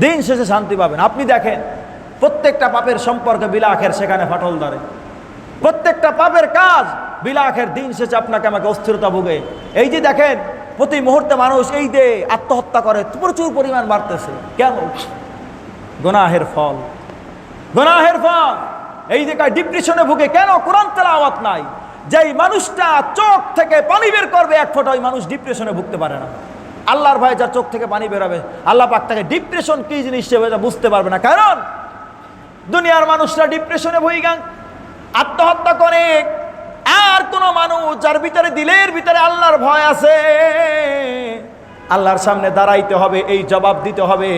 দিন শেষে শান্তি পাবেন। আপনি দেখেন, প্রত্যেকটা পাপের সম্পর্কে বিলাখের সেখানে ফাটল ধরে। প্রত্যেকটা পাপের কাজ বিলাখের দিন শেষে আপনাকে আমাকে অস্থিরতা ভুগে। এই যে দেখেন, প্রতি মুহূর্তে মানুষ এই যে আত্মহত্যা করে, প্রচুর পরিমাণ বাড়তেছে। কেন? গোনাহের ফল। গোনাহের ফল। এই জায়গায় ডিপ্রেশনে ভুগে, কেন? কোরআন তেলাওয়াত নাই। যেই মানুষটা চোখ থেকে পানি বের করবে, এক ফোঁটা ওই মানুষ ডিপ্রেশনে ভুগতে পারে না। আল্লাহর ভয়ে যার চোখ থেকে পানি বেরোবে, আল্লাহ পাক তাকে ডিপ্রেশন কি জিনিস সে বুঝতে পারবে না। কারণ দুনিয়ার মানুষরা ডিপ্রেশনে ভুই গান আত্মহত্যা করে। আর কোন মানুষ যার ভিতরে দিলের ভিতরে আল্লাহর ভয় আছে, আল্লাহর সামনে দাঁড়াইতে হবে, এই জবাব দিতে হবে।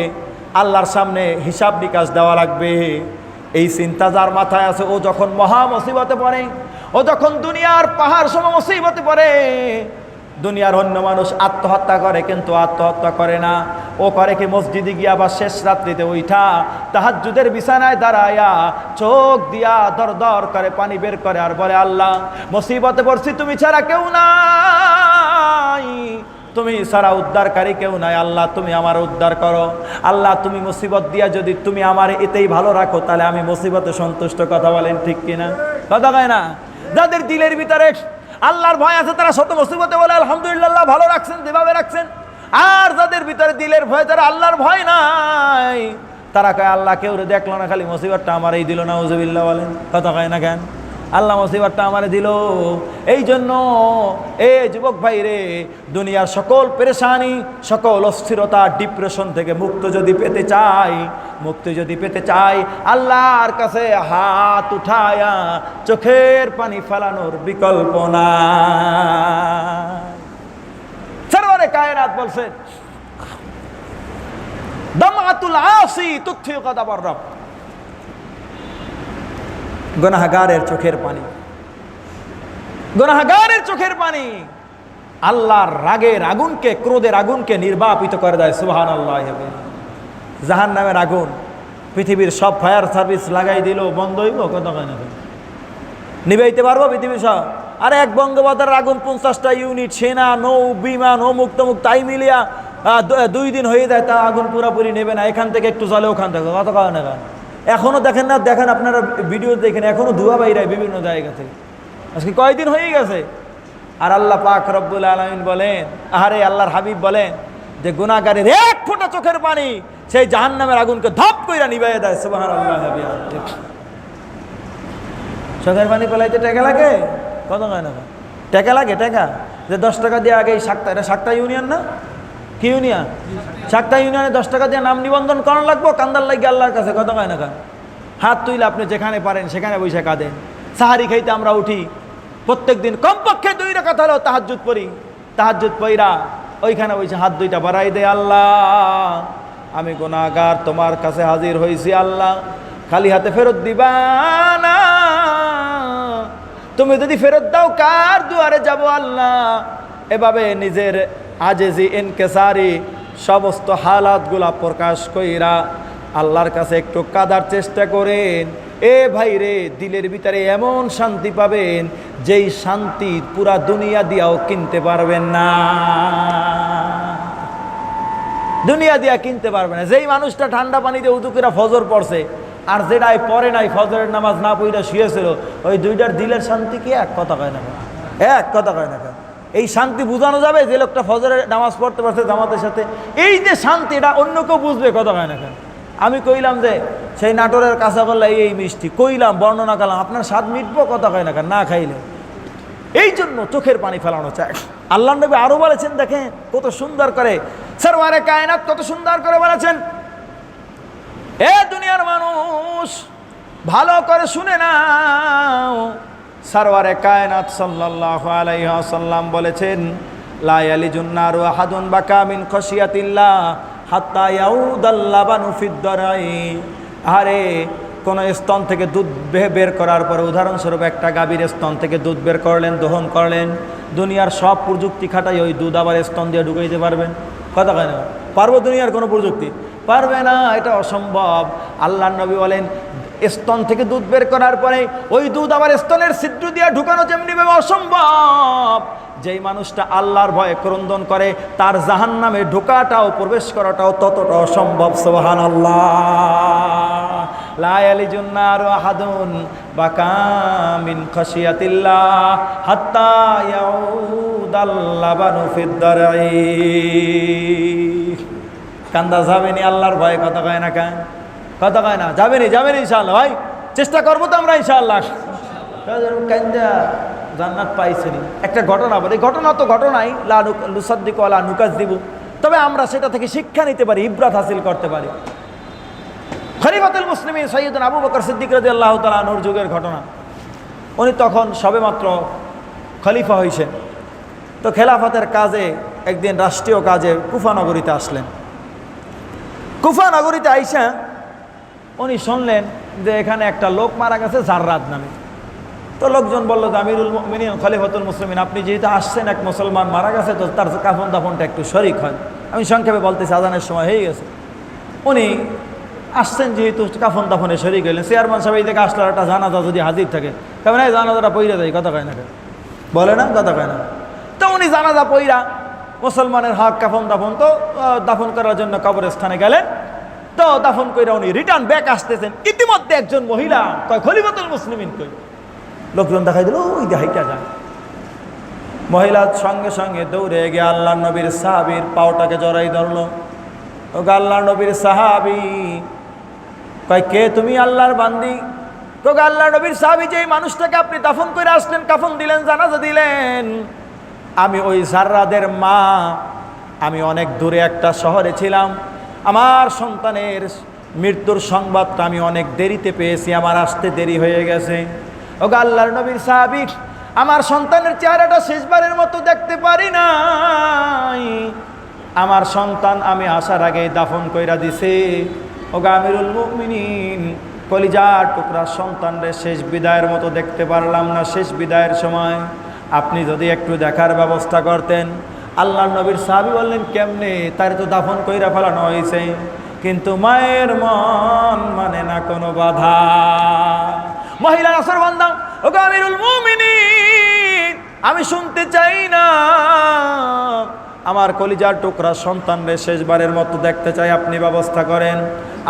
আল্লাহর সামনে হিসাব নিকাশ দেওয়া লাগবে। এই চিন্তা যার মাথায় আছে, ও যখন মহা মুসিবতে পড়ে, ও যখন দুনিয়ার পাহাড় সম মুসিবতে পড়ে দুনিয়ার অন্য মানুষ আত্মহত্যা করে কিন্তু আত্মহত্যা করে না। ও করে কি মসজিদে গিয়া বা শেষ রাত্রিতে উঠা তাহাজ্জুদের বিছানায় দাঁড়ায়া চোখ দিয়া দর দর করে পানি বের করে আর বলে, আল্লাহ, মুসিবতে পড়ছি তুমি ছাড়া কেউ নাই। তুমি সারা উদ্ধারকারী কেউ নাই। আল্লাহ, তুমি আমার উদ্ধার করো। আল্লাহ, তুমি মুসিবত দিয়া যদি তুমি আমার এতেই ভালো রাখো, তাহলে আমি মুসিবতে সন্তুষ্ট। কথা বলেন ঠিক কিনা? কথা কয় না? যাদের দিলের ভিতরে আল্লাহর ভয় আছে, তারা শত মুসিবতে বলে, আলহামদুলিল্লাহ, ভালো রাখছেন, যেভাবে রাখছেন। আর যাদের ভিতরে দিলের ভয়, তারা আল্লাহর ভয় নাই। তারা কয়, আল্লাহ কেউ দেখল না, খালি মুসিবতটা আমার এই দিল না উজবিল্লা বলেন কথা কয় না কেন? আল্লাহ মুসিবতটা আমারে দিল। এই জন্য এ যুবক ভাই রে দুনিয়ার সকল পেরেশানি, সকল অস্থিরতা, ডিপ্রেশন থেকে মুক্ত যদি পেতে চাই, মুক্তি যদি পেতে চাই, আল্লাহর কাছে হাত উঠায়া চোখের পানি ফেলানোর বিকল্প না সরওয়ারে কায়নাত বলছেন দমাতুল আসি তুথি কদাবর রব। গনাহাগারের চোখের পানি। গনাহাগারের চোখের পানি। আল্লাহর রাগের আগুনকে, ক্রোধের আগুনকে নির্বাপিত করে দেয় সুহান আল্লাহ জাহান নামের আগুন, পৃথিবীর সব ফায়ার সার্ভিস লাগাই দিল, বন্ধ হইব কত নিবাইতে পারব পৃথিবীর সব। আরে এক বঙ্গবন্ধার আগুন পঞ্চাশটা ইউনিট, সেনা, নৌ, বিমান, অমুক তমুক, তাই মিলিয়া দুই দিন হয়ে যায়, তা আগুন পুরাপুরি নেবে না। এখান থেকে একটু চলে ওখান থেকে, কত কারণে কারণ এখনও দেখেন না, দেখেন আপনারা ভিডিও দেখেন, এখনও ধোয়া বাইরায় বিভিন্ন জায়গা থেকে। আজকে কয়দিন হয়ে গেছে? আর আল্লাহ পাক রব্বুল আলমিন বলেন, আহারে আল্লাহর হাবিব বলেন যে গুণাগারের এক ফোঁটা চোখের পানি সেই জাহান নামের আগুনকে ধপ কইরা নিবাই দেয় সুবাহ আল্লাহ। চোখের পানি পেলাইতে টাকা লাগে? কত হয় না টাকা লাগে, টাকা? যে দশ টাকা দিয়ে আগে এই সাকটা এটা সাকটা ইউনিয়ন না? কি ইউনিয়ন? সাকটা ইউনিয়নে দশ টাকা দিয়ে নাম নিবন্ধন করানো লাগবো? কান্দার লাগে আল্লাহর কাছে কত হয় না হাত তুইলে আপনি যেখানে পারেন, সেখানে বসে কাঁদেন। সাহারি খাইতে আমরা উঠি। প্রত্যেক দিন কমপক্ষে দুই রেখা হলেও তাহাজুত পড়ি। তাহাজুত পইরা ওইখানে বসে হাত দুইটা বাড়াই দে আল্লাহ। আমি গুনাহগার, তোমার কাছে হাজির হয়েছি আল্লাহ। খালি হাতে ফেরত দিবা না। তুমি যদি ফেরত দাও, কার দুয়ারে যাব আল্লাহ? এভাবে নিজের আজেজি এনকেসারি সমস্ত হালাতগুলা প্রকাশ কইরা আল্লাহর কাছে একটু কাদার চেষ্টা করেন। এ ভাই রে দিলের ভিতরে এমন শান্তি পাবেন যেই শান্তি পুরা দুনিয়া দিয়াও কিনতে পারবেন না। দুনিয়া দিয়া কিনতে পারবে না। যেই মানুষটা ঠান্ডা পানিতে উদু করে ফজর পড়ছে, আর যেটাই পরে নাই, ফজরের নামাজ না পইরা শুয়েছিল, ওই দুইটার দিলের শান্তি কি এক কথা কয় না এক কথা কয় না? এই শান্তি বোঝানো যাবে যে লোকটা ফজরের নামাজ পড়তে পারছে জামাতের সাথে। এই যে শান্তি, এটা অন্য কেউ বুঝবে, কথা কয় না কেন? আমি কইলাম যে, সেই নাটোরের কাঁচাগোল্লা এই এই মিষ্টি, কইলাম, বর্ণনা করলাম, আপনার স্বাদ মিটবো, কথা কয় না কেন? না খাইলে। এই জন্য চোখের পানি ফেলানো চায় আল্লাহ নবী আরও বলেছেন, দেখেন, কত সুন্দর করে, সারওয়ারে কায়নাত কত সুন্দর করে বলেছেন, এ দুনিয়ার মানুষ, ভালো করে শুনে নাও সারওয়ারে কায়নাত সাল্লাল্লাহু আলাইহি ওয়াসাল্লাম বলেছেন, লা ইয়ালিজুন্নার আহাদুন বাকা মিন খশিয়াতিল্লাহ হাত্তা ইয়াউদাল লাবানু ফিদ দারাই। আরে কোন স্তন থেকে দুধ বে- বের করার পরে উদাহরণস্বরূপ একটা গাভীর স্তন থেকে দুধ বের করলেন, দহন করলেন, দুনিয়ার সব প্রযুক্তি খাটাই ওই দুধ আবার স্তন দিয়ে ঢুকাইতে পারবেন। কথা কেন পারব দুনিয়ার কোনো প্রযুক্তি? পারবে না, এটা অসম্ভব। আল্লাহ নবী বলেন স্তন থেকে দুধ বের করার পরে ওই দুধ আবার স্তনের ছিদ্র দিয়ে ঢুকানো যেমনি ভাবে অসম্ভব। যেই মানুষটা আল্লাহর ভয়ে ক্রন্দন করে, তার জাহান নামে ঢোকাটাও, প্রবেশ করাটাও ততটা অসম্ভব সোহান আল্লাহ কান্দা যাবেনি আল্লাহর ভয়ে, কথা কয় না কেন? কথা কয় না যাবেনি যাবেনি ইনশাআল্লাহ ভাই। চেষ্টা করব তো আমরা ইনশাআল্লাহ। কান্দা জান্নাত পাইছেনি? একটা ঘটনা বলি ঘটনা তো ঘটনাই লা লুসাদ্দিক আলা নুকাজ দিব। তবে আমরা সেটা থেকে শিক্ষা নিতে পারি ইব্রাত হাসিল করতে পারি। খরিফাতুল মুসলিমিন সৈয়দুল আবু বকর সিদ্দিক রাজি আল্লাহ তালা নূর যুগের ঘটনা। উনি তখন সবেমাত্র খলিফা হয়েছেন তো খেলাফতের কাজে একদিন রাষ্ট্রীয় কাজে কুফা নগরীতে আসলেন। কুফা নগরীতে আইসা উনি শুনলেন যে এখানে একটা লোক মারা গেছে জাররাত নামে। তো লোকজন বলল যে আমিরুল মিনিয়ন খলিফাতুল মুসলিমিন, আপনি যেহেতু আসছেন, এক মুসলমান মারা গেছে, তো তার কাফন দাফনটা একটু শরিক হয়। আমি সংক্ষেপে বলতেছি, আজানের সময় হয়ে গেছে। উনি আসছেন যেহেতু কাফন দাফনে শরিক হইলেন। চেয়ারম্যান সাহেব এই থেকে আসলে একটা জানাজা যদি হাজির থাকে। তবে না এই জানাজাটা পইরা যায় কথা কয় না? বলে না, কথা কয় না। তো উনি জানাজা পইরা মুসলমানের হক কাফন দাফন তো দাফন করার জন্য কবরস্থানে গেলেন। তো দাফন কইরা উনি রিটার্ন ব্যাক আসতেছেন। ইতিমধ্যে একজন মহিলা, কয়, খলিফাতুল মুসলিমিন কই? লোকজন দেখাই দিল, ওই দেখাইটা যায় মহিলা সঙ্গে সঙ্গে দৌড়ে গিয়ে আল্লাহ নবীর সাহাবির পাওটাকে জড়াই ধরলো। ও আল্লাহ নবীর সাহাবি, কয়, কে তুমি আল্লাহর বান্দি? তো আল্লাহ নবীর সাহাবি যে মানুষটাকে আপনি দাফন করে আসলেন, কাফন দিলেন, জানাজা দিলেন, আমি ওই সাররাদের মা, আমি অনেক দূরে একটা শহরে ছিলাম। আমার সন্তানের মৃত্যুর সংবাদটা আমি অনেক দেরিতে পেয়েছি, আমার আসতে দেরি হয়ে গেছে। ও গো আল্লাহর নবীর সাহাবি, আমার সন্তানের চেহারাটা শেষবারের মতো দেখতে পারি নাই। আমার সন্তান আমি আসার আগে দাফন কইরা দিছে ও গামিরুল মুমিনিন, কলিজার টুকরা সন্তানরে শেষ বিদায়ের মতো দেখতে পারলাম না। শেষ বিদায়ের সময় আপনি যদি একটু দেখার ব্যবস্থা করতেন আল্লাহ নবীর সাহাবি বললেন, কেমনে? তার তো দাফন কইরা ফেলানো হয়েছে কিন্তু মায়ের মন মানে না কোনো বাধা। মহিলা আসর বন্ধা ও মুমিনিন, আমি শুনতে চাই না। আমার কলিজার টুকরা সন্তানরে শেষবারের মতো দেখতে চাই। আপনি ব্যবস্থা করেন।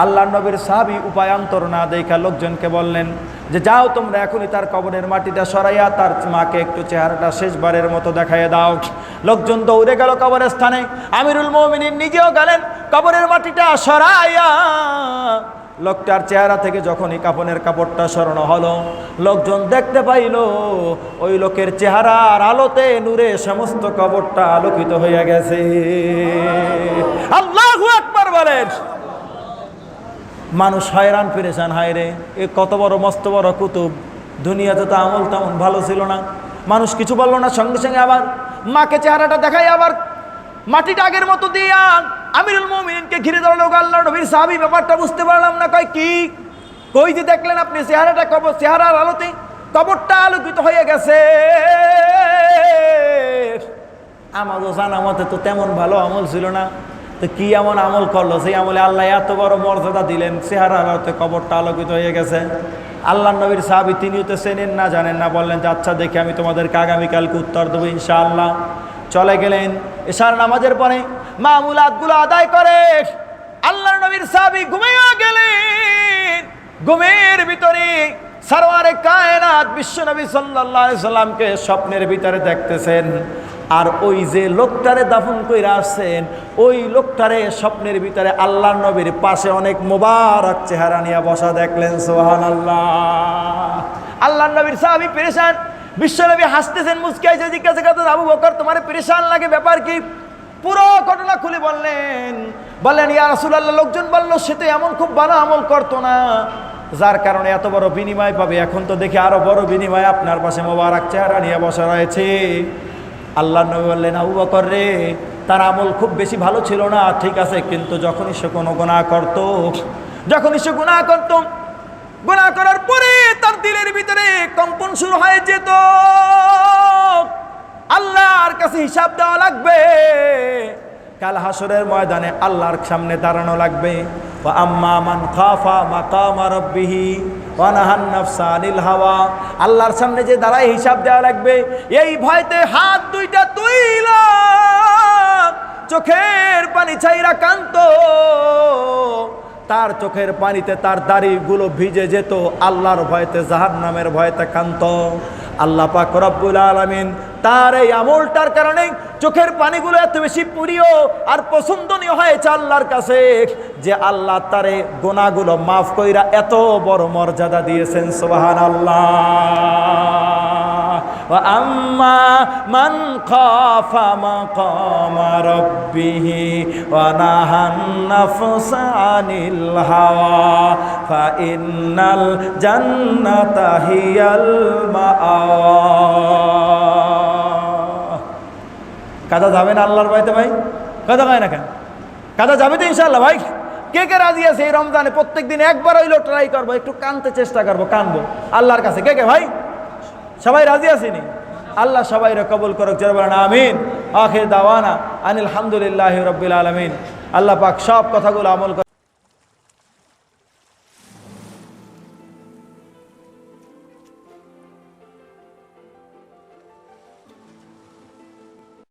আল্লাহ নবীর সাহাবি উপায়ান্তর না দেখা লোকজনকে বললেন যে যাও তোমরা এখনই তার কবরের মাটিটা সরাইয়া তার মাকে একটু চেহারাটা শেষবারের মতো দেখাইয়ে দাও। লোকজন দৌড়ে গেল কবরের স্থানে আমিরুল মমিনিন নিজেও গেলেন, কবরের মাটিটা সরাইয়া। লোকটার চেহারা থেকে যখনই কাপনের কাপড়টা সরানো হলো, লোকজন দেখতে পাইল, ওই লোকের চেহারার আলোতে নূরে সমস্ত কবরটা আলোকিত হইয়া গেছে। আল্লাহ একবার বলেন। মানুষ হয়রান পেরেছেন হায় রে। এ কত বড়, মস্ত বড় কুতুব। দুনিয়াতে তো আমল তেমন ভালো ছিল না। মানুষ কিছু বলল না, সঙ্গে সঙ্গে আবার মাকে চেহারাটা দেখাই আবার মাটিটা আগের মতো দিয়া আমিরুল মোমিনকে ঘিরে দাঁড়াল আল্লাহ নবীর সাহাবি, ব্যাপারটা বুঝতে পারলাম না, কয় কি? কই যে দেখলেন আপনি চেহারাটা কবর, চেহারার আলোতে কবরটা আলোকিত হয়ে গেছে। আমারও জানা মতে তো তেমন ভালো আমল ছিল না। তো কি এমন আমল করল? সেই আমলে আল্লাহ এত বড় মর্যাদা দিলেন আলোতে কবরটা আলোকিত হয়ে গেছে। আল্লাহ নবীর সাহাবি তিনিও তো চেনেন না, জানেন না, বললেন যে আচ্ছা দেখে আমি তোমাদেরকে আগামীকালকে উত্তর দেবো, ইনশাআল্লাহ। চলে গেলেন। এশার নামাজের পরে মামুলাতগুলো আদায় করে আল্লাহ নবীর সাহাবি ঘুমিয়ে গেলেন। ঘুমের ভিতরে সারোয়ারে কায়নাত বিশ্বনবী সাল্লাল্লাহু আলাইহি সাল্লামকে স্বপ্নের ভিতরে দেখতেছেন। আর ওই যে লোকটারে দাফন কইরা আসছেন, ওই লোকটারে স্বপ্নের ভিতরে আল্লাহ নবীর পাশে অনেক মোবারক চেহারা নিয়ে বসা দেখলেন সোহান আল্লাহ আল্লাহ নবীর সাহাবি পেরেশান। বিশ্বনবী হাসতেছেন মুসকিয়াইছে জিজ্ঞাসা করতেন, আবু বকর, তোমার পেরেশান লাগে, ব্যাপার কি? পুরো ঘটনা খুলে বললেন। বললেন, ইয়া রাসূলুল্লাহ, লোকজন বলল, সে তো এমন খুব ভালো আমল করতো না। যার কারণে এত বড় বিনিময় পাবে। এখন তো দেখি আরও বড় বিনিময় আপনার পাশে মোবারক চেহারা নিয়ে বসা রয়েছে। আল্লাহ নবী বললেন, আবু বকর রে, তার আমল খুব বেশি ভালো ছিল না। ঠিক আছে, কিন্তু যখনই সে কোনো গুনাহ করত, যখনই সে গুনাহ করত, গুনাহ করার পরে তার দিলের ভিতরে কম্পন শুরু হয়ে যেত। আল্লাহর কাছে হিসাব দেওয়া লাগবে। কাল হাসরের ময়দানে আল্লাহর সামনে দাঁড়ানো লাগবে। আম্মা মান খাফা মাকামা রাব্বিহি। হাওয়া। আল্লাহর সামনে যে দাঁড়ায় হিসাব দেওয়া লাগবে, এই ভয়তে হাত দুইটা তুইলা, চোখের পানি ছাইরা কান্ত তার চোখের পানিতে তার দাড়িগুলো ভিজে যেত, আল্লাহর ভয়তে জাহার নামের ভয়তে কান্ত আল্লাহ পাক রব্বুল আলামিন তার এই আমলটার কারণে চোখের পানিগুলো এত বেশি প্রিয় আর পছন্দনীয় হয়েছে আল্লাহর কাছে যে আল্লাহ তারে গোনাগুলো মাফ কইরা এত বড় মর্যাদা দিয়েছেন সোহান আল্লাহ আম্মা মান খাফা মাকাম রাব্বিহি নাহান কাদা যাবে না আল্লাহর বাড়িতে ভাই? কাদা হয় না কেন? কাদা যাবে তো ইনশাল্লাহ ভাই। কে কে রাজি আছে এই রমজানে? প্রত্যেক দিন একবার হইল ট্রাই করব, একটু কানতে চেষ্টা করব, কানবো। আল্লাহর কাছে কে কে ভাই? সবাই রাজি আসেনি আল্লাহ সবাই কবুল করুক জরবান আমিন। আখির দাওয়ানা আনিল হামদুলিল্লাহ রবিল আলমিন। আল্লাহ পাক সব কথাগুলো আমল